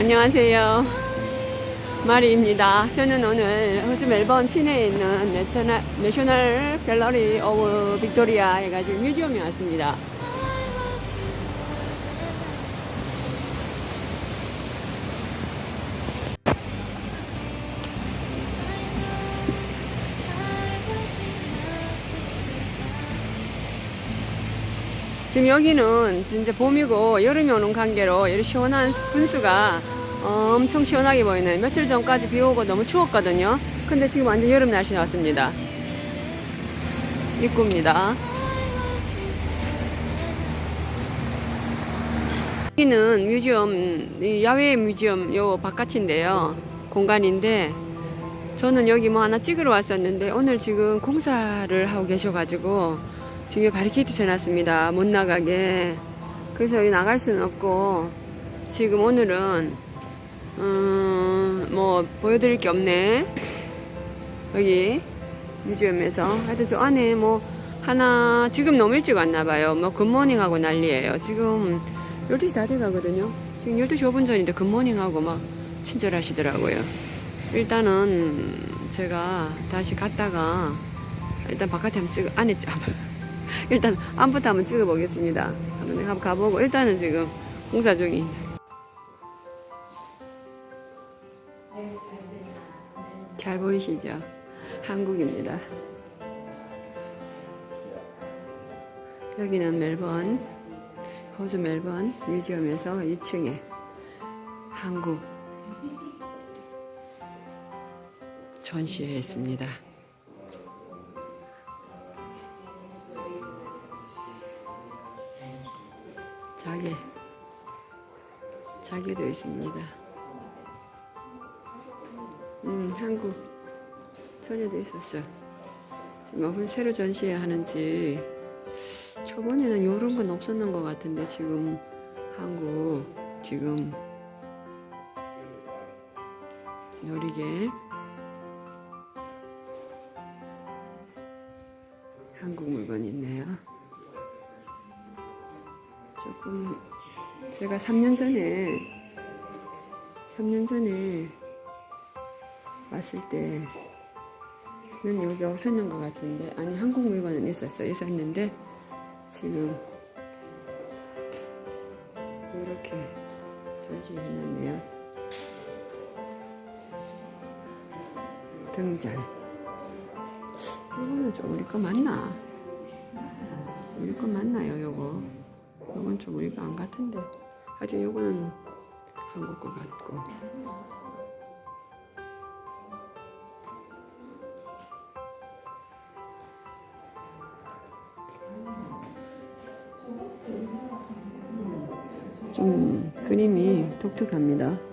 안녕하세요. 마리입니다. 저는 오늘 호주 멜번 시내에 있는 내셔널, 갤러리 오브 빅토리아 해가지고 뮤지엄에 왔습니다. 지금 여기는 진짜 봄이고 여름이 오는 관계로 이렇게 시원한 분수가 엄청 시원하게 보이는 며칠 전까지 비 오고 너무 추웠거든요. 근데 지금 완전 여름 날씨 나왔습니다. 입구입니다. 여기는 뮤지엄, 이 야외 뮤지엄 요 바깥인데요. 공간인데 저는 여기 뭐 하나 찍으러 왔었는데 오늘 지금 공사를 하고 계셔가지고 지금 바리케이트 쳐놨습니다. 못 나가게. 그래서 여기 나갈 수는 없고 지금 오늘은 음, 뭐 보여드릴 게 없네. 여기 뮤지엄에서 하여튼 저 안에 뭐 하나 지금 너무 일찍 왔나 봐요. 뭐 굿모닝 하고 난리예요. 지금 12시 다 돼가거든요. 지금 12시 5분 전인데 굿모닝 하고 막 친절하시더라고요. 일단은 제가 다시 갔다가 일단 바깥에 한번 찍어 안에 찍 일단 안부터 한번 찍어보겠습니다. 한번 가보고 일단은 지금 공사 중이. 잘 보이시죠? 한국입니다. 여기는 멜번, 호주 멜번 뮤지엄에서 2층에 한국 전시회 했습니다. 자개, 자개도 있습니다. 음, 한국 전에도 있었어. 지금 뭐 새로 전시회 하는지 저번에는 이런 건 없었는 것 같은데 지금 한국 지금 놀이개 한국 물건이 있네요. 조금 제가 3년 전에 3년 전에 왔을 때는 여기 없었는 것 같은데 아니 한국 물건은 있었어 있었는데 지금 이렇게 전시해놨네요 등잔 이거는 좀 우리 거 맞나? 우리 거 맞나요 요거? 이건 좀 우리가 안 같은데 하여튼 요거는 한국 거 같고 좀 그림이 독특합니다.